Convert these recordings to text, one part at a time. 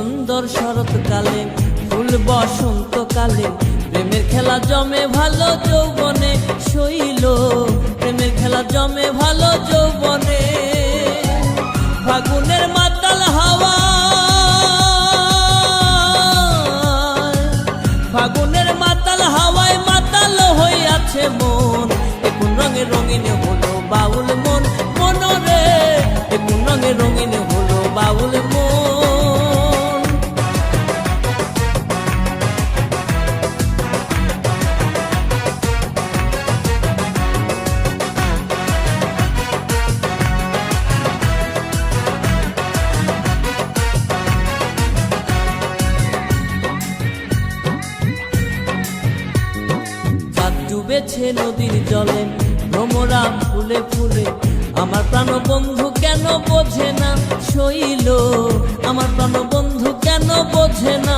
সুন্দর শরৎকালে, ফুল বসন্তকালে। প্রেমের খেলা জমে ভালো যৌবনে, শৈল। প্রেমের খেলা জমে ভালো যৌবনে। ফাগুনের মাতাল হাওয়া। ফাগুনের মাতাল হাওয়ায় মাতাল আছে মন। এখন রঙে রঙিন হলো বাউল মন, মনরে। এখন রঙে রঙিন হলো বাউল জলে ভ্রমরা ফুলে ফুলে। আমার প্রাণ বন্ধু কেন বোঝে না? শৈল, আমার প্রাণ বন্ধু কেন বোঝে না?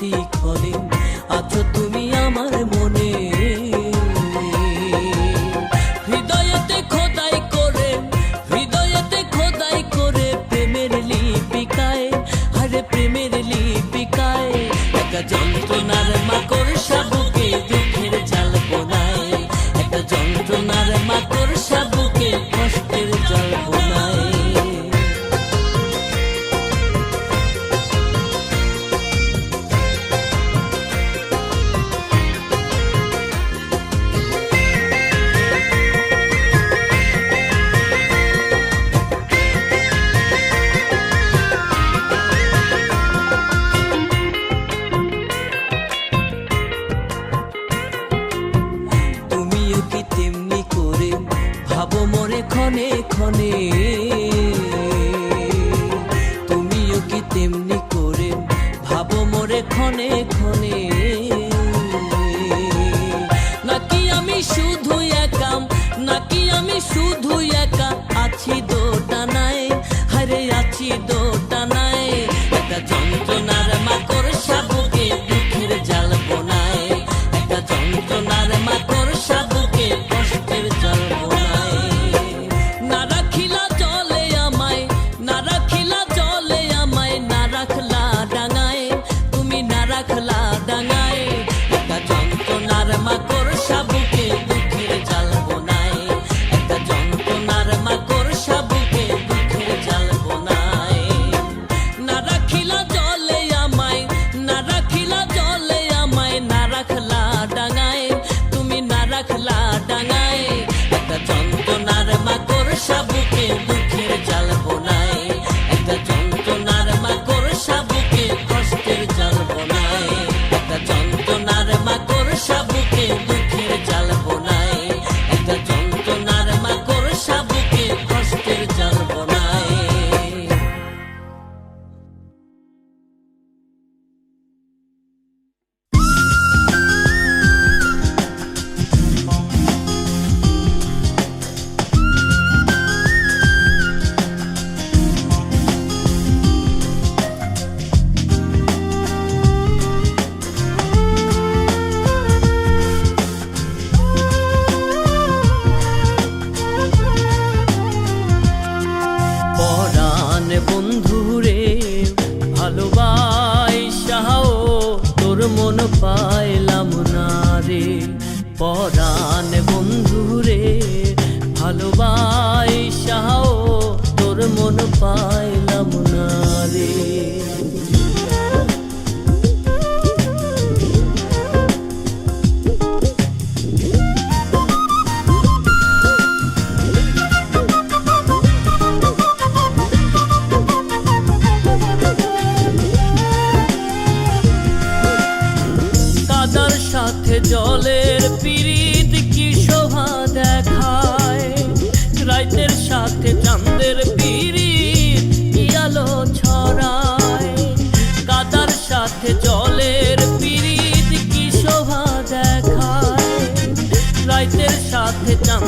প্রতিক্ষণে আছো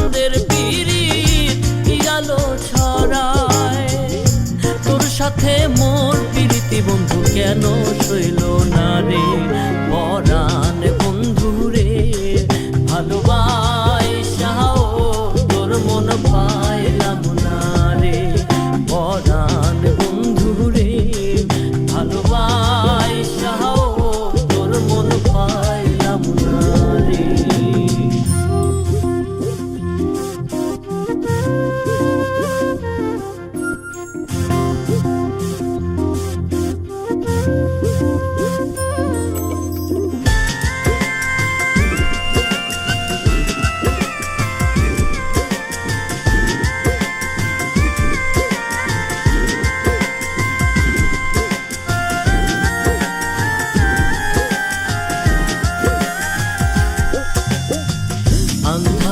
আনন্দের পিরিত আলো ছড়ায়। তোর সাথে মোর পিরিতি বন্ধু কেন শৈল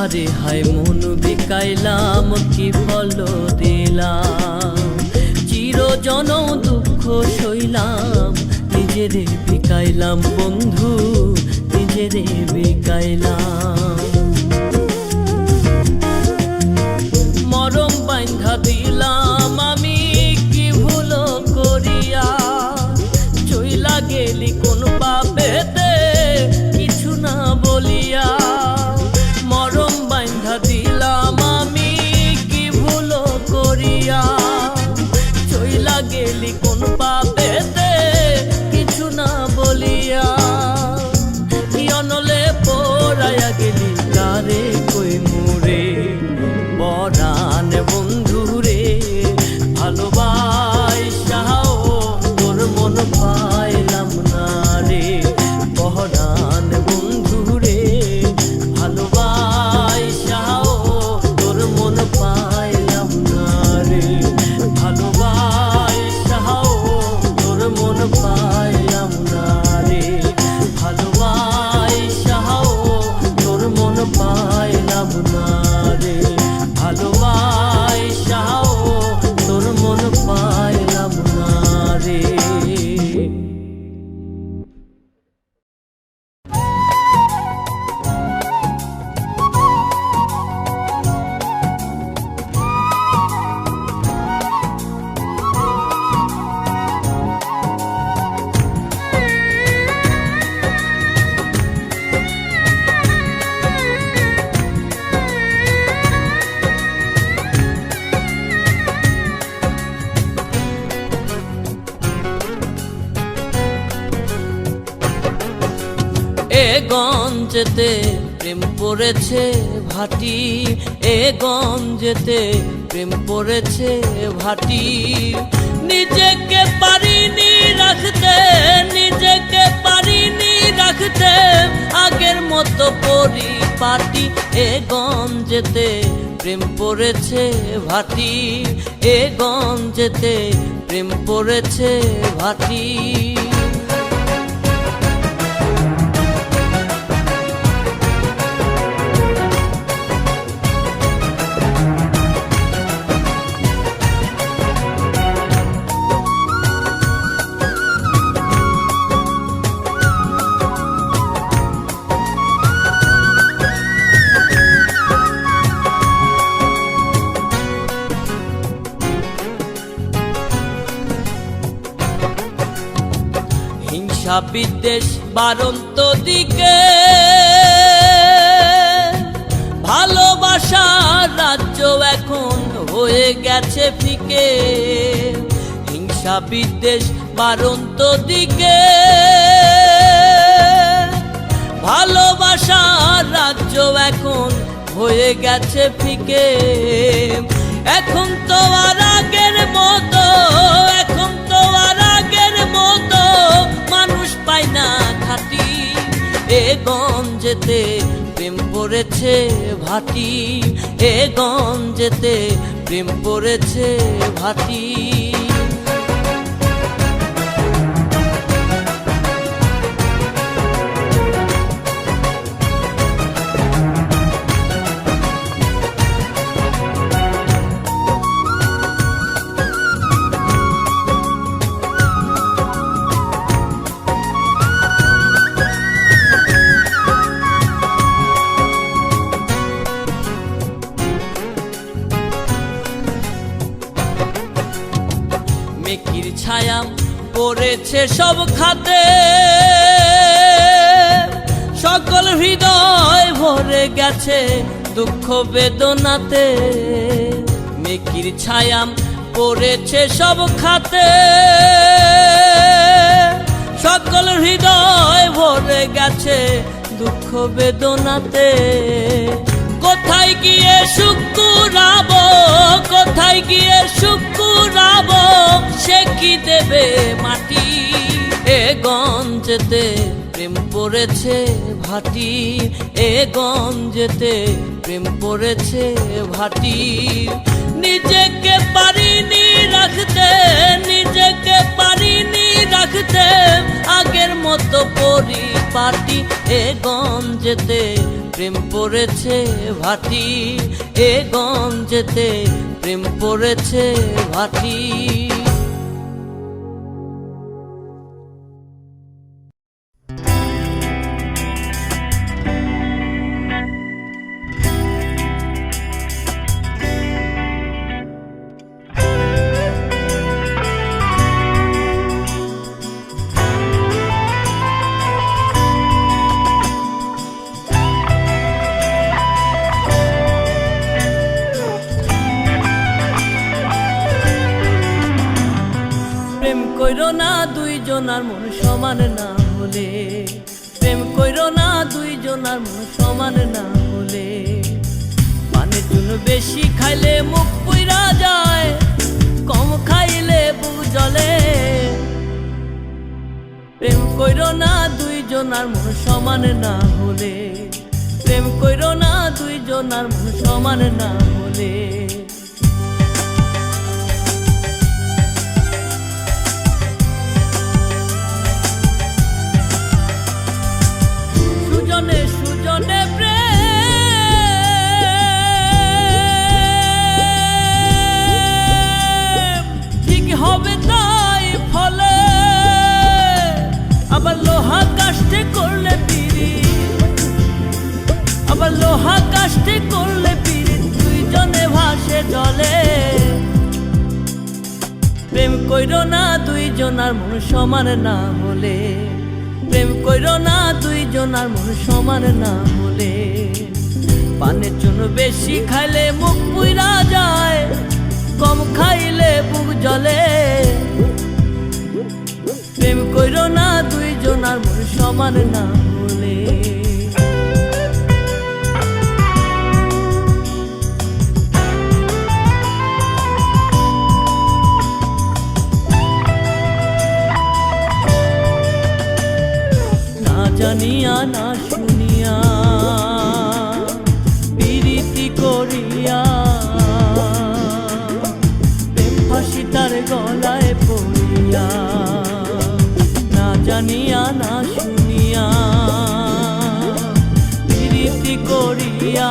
হারে হাই মন বিকাইলাম, কি ফল দিলাম? চিরজন দুঃখ সইলাম, নিজেরে বিকাইলাম বন্ধু, নিজেরে বিকাইলাম। গঞ্জেতে প্রেম পড়েছে ভাটি, এ গঞ্জেতে প্রেম পড়েছে ভাটি। নিজেকে পারিনি রাখতে, নিজেকে পারিনি রাখতে, আগের মতো পরিপাটি, এ গঞ্জেতে প্রেম পড়েছে ভাটি, এ গঞ্জেতে প্রেম পড়েছে ভাটি। হিংসা বিদ্বেষ বারন্ত দিকে। ভালোবাসার রাজ্য এখন হয়ে গেছে ফিকে। হিংসা বিদ্বেষ বারন্ত দিকে। ভালোবাসার রাজ্য এখন হয়ে গেছে ফিকে। এখন তো আর আগের মতো এ গঞ্জেতে প্রেম পড়েছে ভাটি। এ গঞ্জেতে প্রেম পড়েছে ভাটি। পড়েছে সব খাতে। সকল হৃদয় ভরে গেছে দুঃখ বেদনাতে। মেকির ছায়াম পড়েছে সব খাতে। সকল হৃদয় ভরে গেছে দুঃখ বেদনাতে। কোথায় গিয়ে শুকুরাব কোথায় গিয়ে শুকুরাব সে কি দেবে মাটি এ গঞ্জেতে প্রেম পড়েছে ভাটি। এ গঞ্জেতে প্রেম পড়েছে ভাটি। নিজেকে পারিনি রাখতে, নিজেকে পারিনি রাখতে, আগের মতো পরিপাটি। এ গঞ্জেতে প্রেম পড়েছে ভাটি। এ গঞ্জেতে প্রেম পড়েছে ভাটি। মন সমান না হলে। প্রেম কইরো না দুইজনার মন সমান না হলে। পানের জন্য বেশি খাইলে মুখ পুইরা যায়, কম খাইলে বুক জলে প্রেম কইরো না দুইজনার মন সমান না হলে। প্রেম কইরো না দুইজনার মন সমান না হলে। সমান না হলে, প্রেম কইর না দুইজনার মন সমান না হলে। পানের জন্য বেশি খাইলে মুখ পুইরা যায়, কম খাইলে বুক জলে প্রেম কইর না দুইজনার দুইজনার মন সমান না হলে জানিয়া না শুনিয়া প্রীতি করিয়া, প্রেম ফাঁসি তার গলায় পড়িয়া, না জানিয়া না শুনিয়া প্রীতি করিয়া,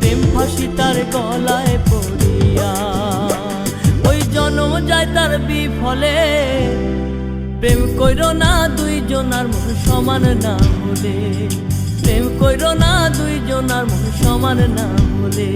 প্রেম ফাঁসি তার গলায় পড়িয়া, ওই জন্ম যায় তার বিফলে। প্রেম কইর না দুইজনার মন সমান না হলে। প্রেম কইর না দুইজনার মন সমান না হলে।